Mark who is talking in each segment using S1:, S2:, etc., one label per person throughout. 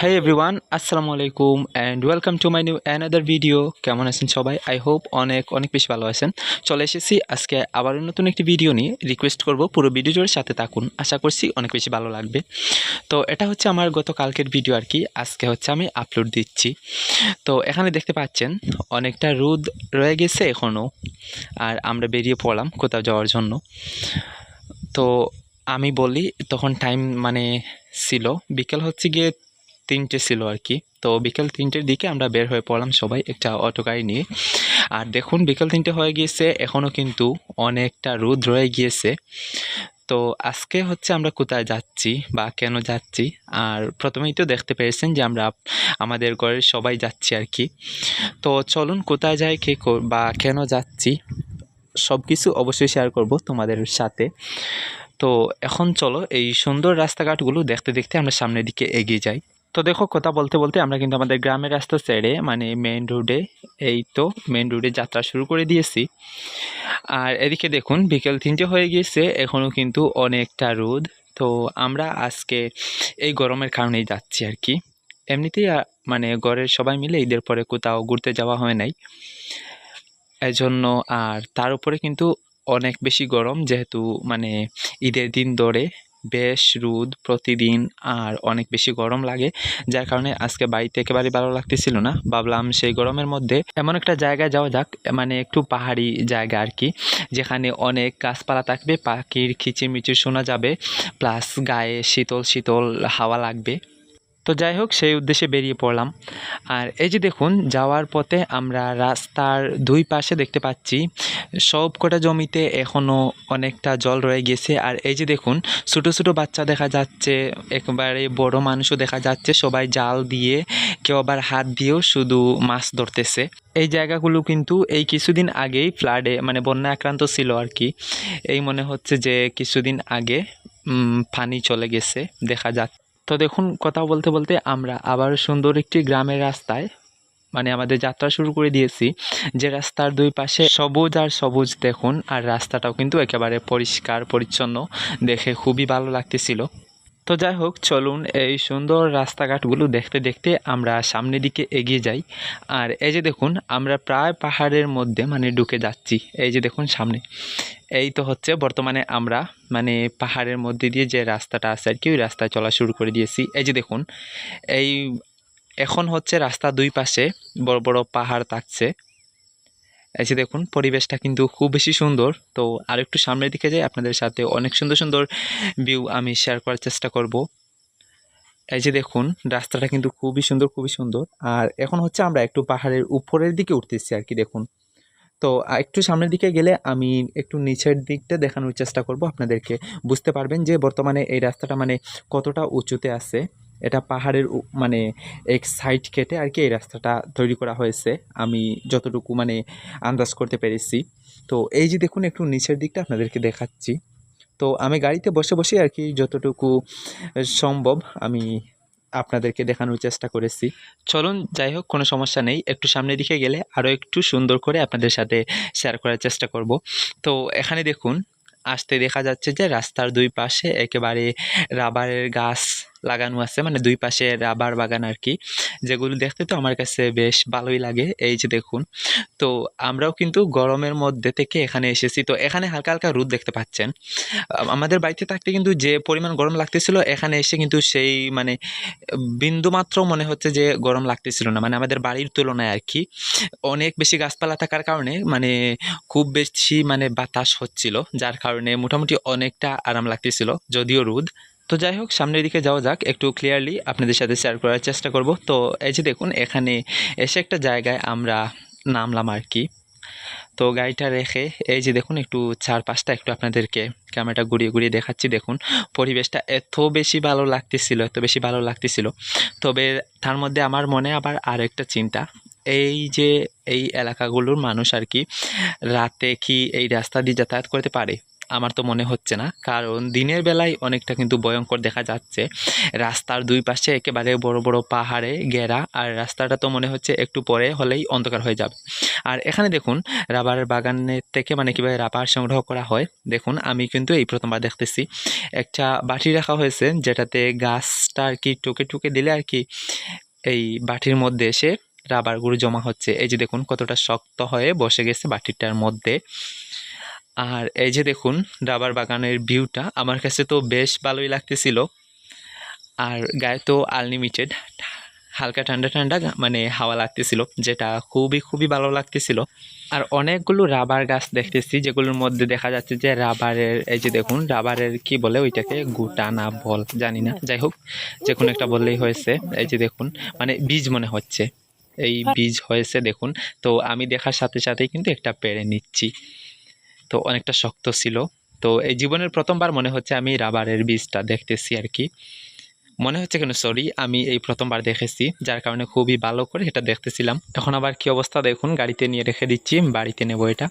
S1: High everyone আসসালামু আলাইকুম and welcome to my new another video কেমন আছেন সবাই? আই হোপ অনেক অনেক বেশি ভালো আছেন। চলে এসেছি আজকে আবার নতুন একটি ভিডিও নিয়ে। রিকোয়েস্ট করব পুরো ভিডিওর সাথে থাকুন। আশা করছি অনেক বেশি ভালো লাগবে। তো এটা হচ্ছে আমার গত কালকের ভিডিও আর কি। আজকে হচ্ছে আমি আপলোড দিচ্ছি। তো এখানে দেখতে পাচ্ছেন, অনেকটা রোদ রয়ে গেছে এখনও আর আমরা বেরিয়ে পড়লাম কোথাও যাওয়ার জন্য। তো আমি বলি, তখন টাইম মানে ছিল। বিকেল হচ্ছে গিয়ে তিনটে ছিল আর কি। তো বিকেল তিনটের দিকে আমরা বের হয়ে পড়লাম সবাই একটা অটো গাড়ি নিয়ে। আর দেখুন, বিকেল তিনটে হয়ে গিয়েছে এখনও কিন্তু অনেকটা রোদ রয়ে গিয়েছে। তো আজকে হচ্ছে আমরা কোথায় যাচ্ছি বা কেন যাচ্ছি? আর প্রথমেই তো দেখতে পেরেছেন যে আমরা আমাদের ঘরের সবাই যাচ্ছি আর কি। তো চলুন, কোথায় যাই, কে বা কেন যাচ্ছি সব কিছু অবশ্যই শেয়ার করব তোমাদের সাথে। তো এখন চলো এই সুন্দর রাস্তাঘাটগুলো দেখতে দেখতে আমরা সামনের দিকে এগিয়ে যাই। তো দেখো কথা বলতে বলতে আমরা কিন্তু আমাদের গ্রামের রাস্তা ছেড়ে মানে মেন রোডে এই তো মেন রোডে যাত্রা শুরু করে দিয়েছি। আর এদিকে দেখুন, বিকেল তিনটে হয়ে গিয়েছে এখনও কিন্তু অনেকটা রোদ। তো আমরা আজকে এই গরমের কারণেই যাচ্ছি আর কি। এমনিতেই মানে ঘরের সবাই মিলে ঈদের পরে কোথাও ঘুরতে যাওয়া হয় নাই। এজন্য আর তার উপরে কিন্তু অনেক বেশি গরম যেহেতু মানে ঈদের দিন ধরে বেশ রোদ প্রতিদিন আর অনেক বেশি গরম লাগে, যার কারণে আজকে বাড়িতে একেবারে ভালো লাগতেছিল না। ভাবলাম সেই গরমের মধ্যে এমন একটা জায়গায় যাওয়া যাক মানে একটু পাহাড়ি জায়গা আর কি, যেখানে অনেক গাছপালা থাকবে, পাখির কিচিরমিচির শোনা যাবে, প্লাস গায়ে শীতল শীতল হাওয়া লাগবে। তো যাই হোক, সেই উদ্দেশ্যে বেরিয়ে পড়লাম। আর এই যে দেখুন, যাওয়ার পথে আমরা রাস্তার দুই পাশে দেখতে পাচ্ছি সব কটা জমিতে এখনও অনেকটা জল রয়ে গেছে। আর এই যে দেখুন, ছোট ছোট বাচ্চা দেখা যাচ্ছে, একবারে বড় মানুষও দেখা যাচ্ছে, সবাই জাল দিয়ে কেউ আবার হাত দিয়েও শুধু মাছ ধরতেছে। এই জায়গাগুলো কিন্তু এই কিছুদিন আগেই ফ্লাডে মানে বন্যা আক্রান্ত ছিল আর কি। এই মনে হচ্ছে যে কিছুদিন আগে পানি চলে গেছে, দেখা যাচ্ছে। তো দেখুন, কথা বলতে বলতে আমরা আবার সুন্দর একটি গ্রামের রাস্তায় মানে আমাদের যাত্রা শুরু করে দিয়েছি, যে রাস্তার দুই পাশে সবুজ আর সবুজ দেখুন, আর রাস্তাটাও কিন্তু একেবারে পরিষ্কার, পরিচ্ছন্ন, দেখে খুবই ভালো লাগতেছিল। তো যাই হোক, চলুন এই সুন্দর রাস্তাঘাটগুলো দেখতে দেখতে আমরা সামনের দিকে এগিয়ে যাই। আর এই যে দেখুন, আমরা প্রায় পাহাড়ের মধ্যে মানে ঢুকে যাচ্ছি, এই যে দেখুন সামনে। এই তো হচ্ছে বর্তমানে আমরা মানে পাহাড়ের মধ্যে দিয়ে যে রাস্তাটা আছে আর কি, ওই রাস্তায় চলা শুরু করে দিয়েছি। এই যে দেখুন, এই এখন হচ্ছে রাস্তা দুই পাশে, বড় বড় পাহাড় থাকছে। এই যে দেখুন, পরিবেশটা কিন্তু খুব বেশি সুন্দর। তো আর একটু সামনের দিকে যাই, আপনাদের সাথে অনেক সুন্দর সুন্দর ভিউ আমি শেয়ার করার চেষ্টা করব। এই যে দেখুন, রাস্তাটা কিন্তু খুবই সুন্দর খুবই সুন্দর। আর এখন হচ্ছে আমরা একটু পাহাড়ের উপরের দিকে উঠতেছি আর কি, দেখুন। তো একটু সামনের দিকে গেলে আমি একটু নিচের দিকটা দেখানোর চেষ্টা করব। আপনাদেরকে বুঝতে পারবেন যে বর্তমানে এই রাস্তাটা মানে কতটা উঁচুতে আছে। এটা পাহাড়ের মানে এক সাইড কেটে আর কি এই রাস্তাটা তৈরি করা হয়েছে। আমি যতটুকু মানে আন্দাজ করতে পেরেছি। তো এই যে দেখুন, একটু নিচের দিকটা আপনাদেরকে দেখাচ্ছি। তো আমি গাড়িতে বসে বসে আর কি যতটুকু সম্ভব আমি আপনাদেরকে দেখানোর চেষ্টা করেছি। চলুন, যাই হোক, কোনো সমস্যা নেই। একটু সামনের দিকে গেলে আরও একটু সুন্দর করে আপনাদের সাথে শেয়ার করার চেষ্টা করব। তো এখানে দেখুন, আসতে দেখা যাচ্ছে যে রাস্তার দুই পাশে একেবারে রাবারের গাছ লাগানো আছে মানে দুই পাশে রাবার বাগান আর কি। যেগুলো দেখতে তো আমার কাছে বেশ ভালোই লাগে, এই যে দেখুন। তো আমরাও কিন্তু গরমের মধ্যে থেকে এখানে এসেছি। তো এখানে হালকা হালকা রোদ দেখতে পাচ্ছেন। আমাদের বাড়িতে থাকতে কিন্তু যে পরিমাণ গরম লাগতেছিল, এখানে এসে কিন্তু সেই মানে বিন্দু মাত্র মনে হচ্ছে যে গরম লাগতেছিল না। মানে আমাদের বাড়ির তুলনায় আর কি। অনেক বেশি গাছপালা থাকার কারণে মানে খুব বেশি মানে বাতাস হচ্ছিল, যার কারণে মোটামুটি অনেকটা আরাম লাগতেছিল, যদিও রোদ। তো যাই হোক সামনের দিকে যাওয়া যাক, একটু ক্লিয়ারলি আপনাদের সাথে শেয়ার করার চেষ্টা করব। তো এই যে দেখুন, এখানে এসে একটা জায়গায় আমরা নামলাম আর কি। তো গাড়িটা রেখে এই যে দেখুন, একটু চারপাশটা একটু আপনাদেরকে ক্যামেরাটা ঘুরিয়ে ঘুরিয়ে দেখাচ্ছি। দেখুন, পরিবেশটা এত বেশি ভালো লাগতেছিল, এত বেশি ভালো লাগতেছিল। তবে তার মধ্যে আমার মনে আবার আরেকটা চিন্তা, এই যে এই এলাকাগুলোর মানুষ আর কি, রাতে কি এই রাস্তা দিয়ে যাতায়াত করতে পারে? আমার তো মনে হচ্ছে না। কারণ দিনের বেলায় অনেকটা কিন্তু ভয়ঙ্কর দেখা যাচ্ছে। রাস্তার দুই পাশে একেবারে বড় বড় পাহাড়ে ঘেরা আর রাস্তাটা তো মনে হচ্ছে একটু পরে হলেই অন্ধকার হয়ে যাবে। আর এখানে দেখুন, রাবার বাগানের থেকে মানে কীভাবে রাবার সংগ্রহ করা হয়, দেখুন, আমি কিন্তু এই প্রথমবার দেখতেছি। একটা বাটি রাখা হয়েছে, যেটাতে গাছটা আর কি টুকে টুকে দিলে আর কি এই বাটির মধ্যে এসে রাবারগুলো জমা হচ্ছে। এই যে দেখুন, কতটা শক্ত হয়ে বসে গেছে বাটিটার মধ্যে। আর এই যে দেখুন রাবার বাগানের ভিউটা আমার কাছে তো বেশ ভালোই লাগতেছিল। আর গায়ে তো আনলিমিটেড হালকা ঠান্ডা ঠান্ডা মানে হাওয়া লাগতেছিল যেটা খুবই খুবই ভালো লাগতেছিল। আর অনেকগুলো রাবার গাছ দেখতেছি যেগুলোর মধ্যে দেখা যাচ্ছে যে রাবারের এই যে দেখুন রাবারের কি বলে ওইটাকে? গুটা না বল জানি না। যাই হোক যে কোনো একটা বললেই হয়েছে। এই যে দেখুন মানে বীজ মনে হচ্ছে। এই বীজ হয়েছে দেখুন। তো আমি দেখার সাথে সাথেই কিন্তু একটা পেড়ে নিচ্ছি। তো অনেকটা শক্ত ছিল। তো এই জীবনের প্রথমবার মনে হচ্ছে আমি রাবারের বীজটা দেখতেছি আর কি। মনে হচ্ছে কেন সরি আমি এই প্রথমবার দেখেছি, যার কারণে খুবই ভালো করে এটা দেখতেছিলাম। এখন আবার কি অবস্থা দেখুন, গাড়িতে নিয়ে রেখে দিচ্ছি, বাড়িতে নেব এটা।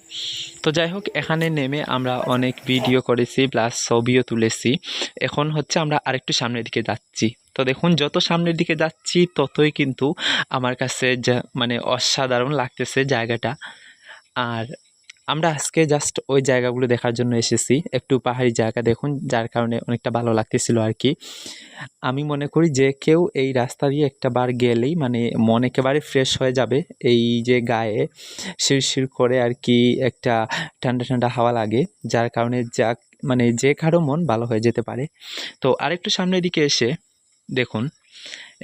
S1: তো যাই হোক, এখানে নেমে আমরা অনেক ভিডিও করেছি প্লাস ছবিও তুলেছি। এখন হচ্ছে আমরা আরেকটু সামনের দিকে যাচ্ছি। তো দেখুন, যত সামনের দিকে যাচ্ছি, ততই কিন্তু আমার কাছে মানে অসাধারণ লাগতেছে জায়গাটা। আর আমরা আজকে জাস্ট ওই জায়গাগুলো দেখার জন্য এসেছি। একটু পাহাড়ি জায়গা দেখুন, যার কারণে অনেকটা ভালো লাগতেছিল আর কি আমি মনে করি যে কেউ এই রাস্তা দিয়ে একটা বার গেলেই মানে মন একেবারে ফ্রেশ হয়ে যাবে। এই যে গায়ে শিরশির করে আর কি একটা ঠান্ডা ঠান্ডা হাওয়া লাগে, যার কারণে যা মানে যে কারও মন ভালো হয়ে যেতে পারে। তো আরেকটু সামনের দিকে এসে দেখুন,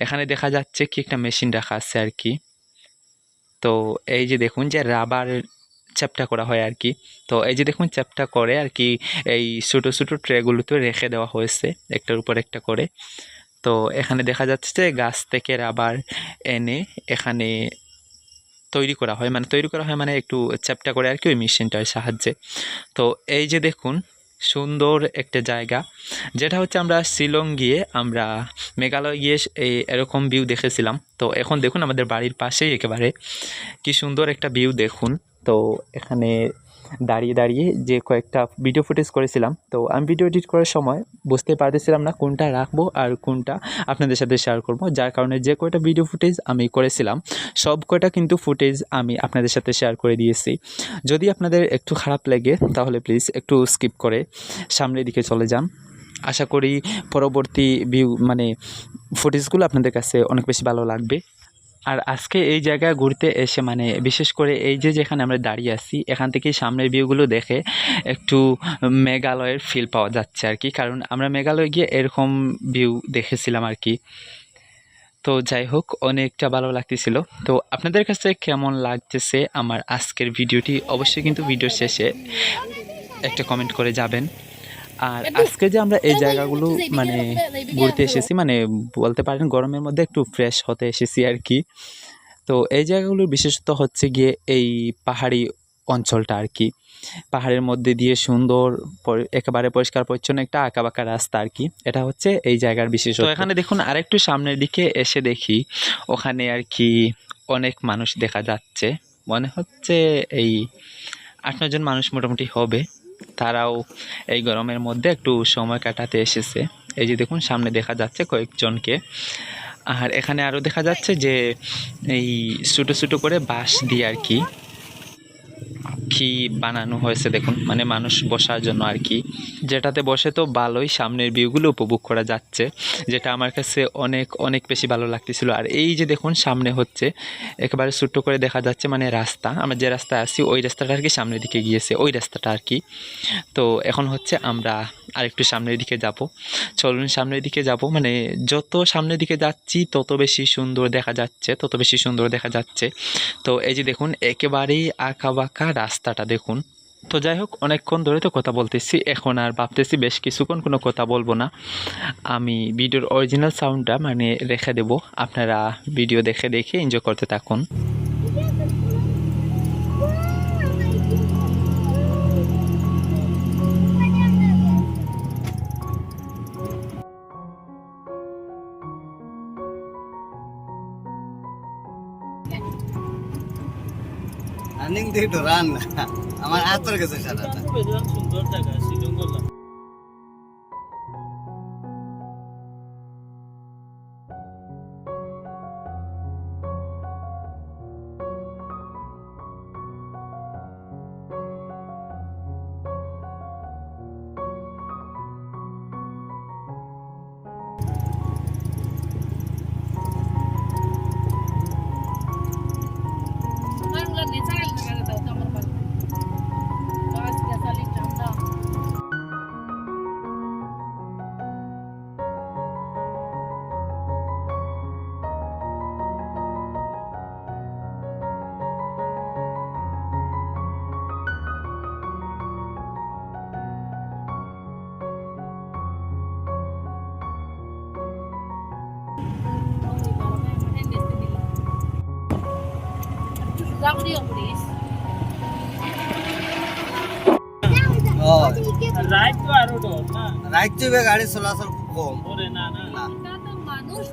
S1: এখানে দেখা যাচ্ছে কি একটা মেশিন রাখা আছে আর কি তো এই যে দেখুন যে রাবার চ্যাপটা করা হয় আর কি। তো এই যে দেখুন চ্যাপটা করে আর কি, এই ছোটো ছোটো ট্রেগুলোতে রেখে দেওয়া হয়েছে, একটার উপর একটা করে। তো এখানে দেখা যাচ্ছে যে গাছ থেকে রাবার এনে এখানে তৈরি করা হয় মানে তৈরি করা হয় মানে একটু চ্যাপটা করে আর কি ওই মেশিনটার সাহায্যে। তো এই যে দেখুন, সুন্দর একটা জায়গা, যেটা হচ্ছে আমরা শিলং গিয়ে আমরা মেঘালয় গিয়ে এই এরকম ভিউ দেখেছিলাম। তো এখন দেখুন আমাদের বাড়ির পাশেই একেবারে, কি সুন্দর একটা ভিউ দেখুন। তো এখানে দাঁড়িয়ে দাঁড়িয়ে যে কয়েকটা ভিডিও ফুটেজ করেছিলাম, তো আমি ভিডিও এডিট করার সময় বুঝতে পারতেছিলাম না কোনটা রাখব আর কোনটা আপনাদের সাথে শেয়ার করব। যার কারণে যে কয়টা ভিডিও ফুটেজ আমি করেছিলাম, সব কয়টা কিন্তু ফুটেজ আমি আপনাদের সাথে শেয়ার করে দিয়েছি। যদি আপনাদের একটু খারাপ লাগে, তাহলে প্লিজ একটু স্কিপ করে সামনের দিকে চলে যান। আশা করি পরবর্তী ভিউ মানে ফুটেজগুলো আপনাদের কাছে অনেক বেশি ভালো লাগবে। আর আজকে এই জায়গা ঘুরতে এসে মানে বিশেষ করে এই যে যেখানে আমরা দাঁড়িয়ে আছি, এখান থেকে সামনের ভিউগুলো দেখে একটু মেঘালয়ের ফিল পাওয়া যাচ্ছে আর কি। কারণ আমরা মেঘালয় গিয়ে এরকম ভিউ দেখেছিলাম আর কি। তো যাই হোক, অনেকটা ভালো লাগতেছিল। তো আপনাদের কাছে কেমন লাগতেছে আমার আজকের ভিডিওটি অবশ্যই কিন্তু ভিডিওর শেষে একটা কমেন্ট করে যাবেন। আর আজকে যে আমরা এই জায়গাগুলো মানে ঘুরতে এসেছি মানে বলতে পারেন গরমের মধ্যে একটু ফ্রেশ হতে এসেছি আর কি। তো এই জায়গাগুলোর বিশেষত হচ্ছে গিয়ে এই পাহাড়ি অঞ্চলটা আর কি। পাহাড়ের মধ্যে দিয়ে সুন্দর পরি- একেবারে পরিষ্কার পরিচ্ছন্ন একটা আঁকাবাঁকা রাস্তা আর কি। এটা হচ্ছে এই জায়গার বিশেষ তো এখানে দেখুন আরেকটু সামনের দিকে এসে দেখি ওখানে আর কি অনেক মানুষ দেখা যাচ্ছে। মনে হচ্ছে এই আট নজন মানুষ মোটামুটি হবে। তারাও এই গরমের মধ্যে একটু সময় কাটাতে এসেছে। এই যে দেখুন, সামনে দেখা যাচ্ছে কয়েকজনকে। আর এখানে আরও দেখা যাচ্ছে যে এই ছোটো ছোটো করে বাঁশ দিয়ে আর কি কি বানানো হয়েছে, দেখুন। মানে মানুষ বসার জন্য আর কি। যেটাতে বসে তো ভালোই সামনের ভিউগুলো উপভোগ করা যাচ্ছে, যেটা আমার কাছে অনেক অনেক বেশি ভালো লাগতেছিল। আর এই যে দেখুন, সামনে হচ্ছে, একেবারে ছোট্ট করে দেখা যাচ্ছে মানে রাস্তা। আমরা যে রাস্তায় আছি, ওই রাস্তাটা আর কি সামনের দিকে গিয়েছে, ওই রাস্তাটা আর কি। তো এখন হচ্ছে আমরা আরেকটু সামনের দিকে যাব। চলুন সামনের দিকে যাব। মানে যত সামনের দিকে যাচ্ছি, তত বেশি সুন্দর দেখা যাচ্ছে, তত বেশি সুন্দর দেখা যাচ্ছে। তো এই যে দেখুন, একেবারেই আঁকা বাঁকা রাস্তাটা দেখুন। তো যাই হোক অনেকক্ষণ ধরে তো কথা বলতেছি। এখন আর ভাবতেছি বেশ কিছুক্ষণ কোনো কথা বলব না। আমি ভিডিওর অরিজিনাল সাউন্ডটা মানে রেখে দেব। আপনারা ভিডিও দেখে দেখে এনজয় করতে থাকুন।
S2: রানিং দিয়ে একটু রান আমার আতর গেছে সারাটা।
S3: সুন্দর জায়গা
S4: দিবে গাড়ি চলাচল খুব কম
S3: না না
S2: মানুষ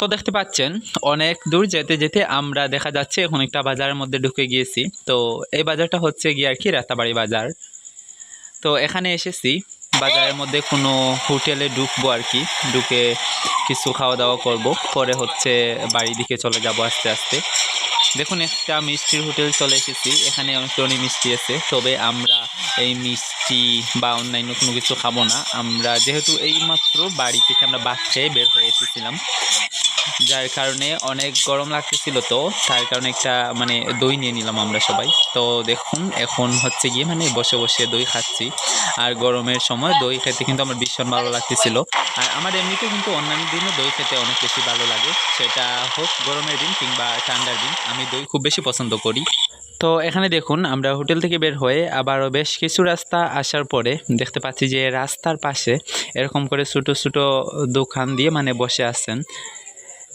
S2: তো
S1: দেখতে পাচ্ছেন, অনেক দূর যেতে যেতে আমরা দেখা যাচ্ছে এখন একটা বাজারের মধ্যে ঢুকে গিয়েছি। তো এই বাজারটা হচ্ছে গিয়ে আর কি রাতাবাড়ি বাজার। তো এখানে এসেছি, বাজারের মধ্যে কোনো হোটেলে ঢুকবো আর কি, ঢুকে কিছু খাওয়া দাওয়া করব। পরে হচ্ছে বাড়ি দিকে চলে যাব আস্তে আস্তে। দেখুন, একটা মিষ্টির হোটেল চলে এসেছি। এখানে অনেক ধরনের মিষ্টি আছে, তবে আমরা এই মিষ্টি বা অন্যান্য কোনো কিছু খাব না। আমরা যেহেতু এইমাত্র বাড়ি থেকে আমরা বাচ্চায় বের হয়ে এসেছিলাম। যার কারণে অনেক গরম লাগতেছিল তো, তার কারণে একটা মানে দই নিয়ে নিলাম আমরা সবাই। তো দেখুন, এখন হচ্ছে গিয়ে মানে বসে বসে দই খাচ্ছি। আর গরমের সময় দই খেতে কিন্তু আমার ভীষণ ভালো লাগতেছিল। আর আমার এমনিতে কিন্তু অন্যান্য দিনও দই খেতে অনেক বেশি ভালো লাগে। সেটা হোক গরমের দিন কিংবা ঠান্ডার দিন, আমি দই খুব বেশি পছন্দ করি। তো এখানে দেখুন, আমরা হোটেল থেকে বের হয়ে আবারও বেশ কিছু রাস্তা আসার পরে দেখতে পাচ্ছি যে রাস্তার পাশে এরকম করে ছোটো ছোটো দোকান দিয়ে মানে বসে আছেন।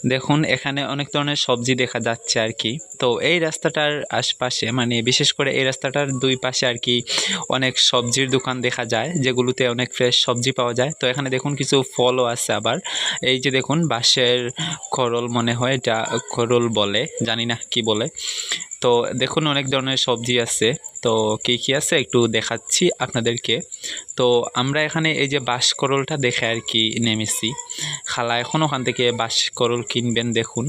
S1: দেখুন, এখানে অনেক ধরনের সবজি দেখা যাচ্ছে আর কি। তো এই রাস্তাটার আশপাশে মানে বিশেষ করে এই রাস্তাটার দুই পাশে আর কি অনেক সবজির দোকান দেখা যায়, যেগুলোতে অনেক ফ্রেশ সবজি পাওয়া যায়। তো এখানে দেখুন, কিছু ফলও আছে আবার। এই যে দেখুন, বাঁশের খরল মনে হয়, এটা খরল বলে, জানি না কি বলে। তো দেখুন, অনেক ধরনের সবজি আছে। তো কী কী আছে একটু দেখাচ্ছি আপনাদেরকে। তো আমরা এখানে এই যে বাঁশ করলটা দেখে আর কি নেমেছি। খালা এখন ওখান থেকে বাঁশ করল কিনবেন, দেখুন।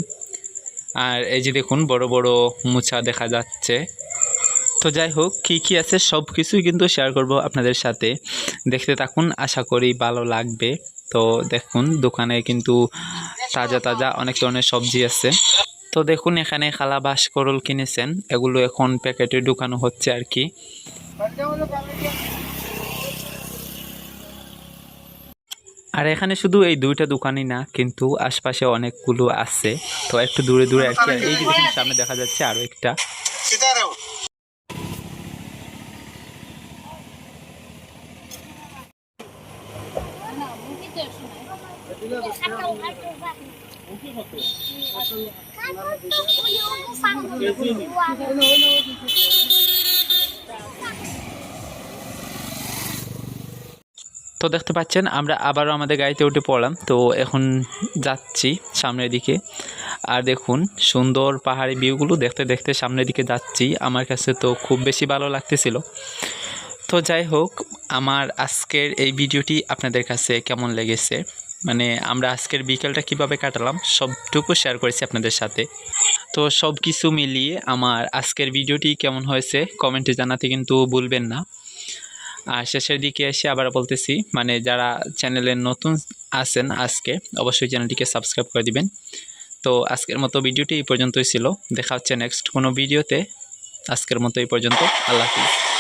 S1: আর এই যে দেখুন, বড় বড় মুচা দেখা যাচ্ছে। তো যাই হোক, কী কী আছে সব কিছুই কিন্তু শেয়ার করব আপনাদের সাথে। দেখতে থাকুন, আশা করি ভালো লাগবে। তো দেখুন, দোকানে কিন্তু তাজা তাজা অনেক ধরনের সবজি আছে। তো দেখুন এখানে খালা বাস করল কিনেছেন। এগুলো এখন প্যাকেটে ঢুকানো হচ্ছে আর কি। আর এখানে শুধু এই দুইটা দোকানই না কিন্তু আশপাশে অনেকগুলো আছে। তো একটু দূরে দূরে আর কি এই যে সামনে দেখা যাচ্ছে আরও একটা। তো দেখতে পাচ্ছেন, আমরা আবারও আমাদের গাড়িতে উঠে পড়লাম। তো এখন যাচ্ছি সামনের দিকে। আর দেখুন, সুন্দর পাহাড়ি ভিউগুলো দেখতে দেখতে সামনের দিকে যাচ্ছি। আমার কাছে তো খুব বেশি ভালো লাগতেছিল। তো যাই হোক, আমার আজকের এই ভিডিওটি আপনাদের কাছে কেমন লেগেছে? মানে আমরা আজকের বিকেলটা কীভাবে কাটালাম, সবটুকু শেয়ার করেছি আপনাদের সাথে। তো সব কিছু মিলিয়ে আমার আজকের ভিডিওটি কেমন হয়েছে কমেন্টে জানাতে কিন্তু ভুলবেন না। আর শেষের দিকে এসে আবার বলতেছি মানে যারা চ্যানেলে নতুন আছেন আজকে, অবশ্যই চ্যানেলটিকে সাবস্ক্রাইব করে দিবেন। তো আজকের মতো ভিডিওটি এই পর্যন্তই ছিল। দেখা হচ্ছে নেক্সট কোনো ভিডিওতে। আজকের মতো এই পর্যন্ত। আল্লাহ হাফিজ।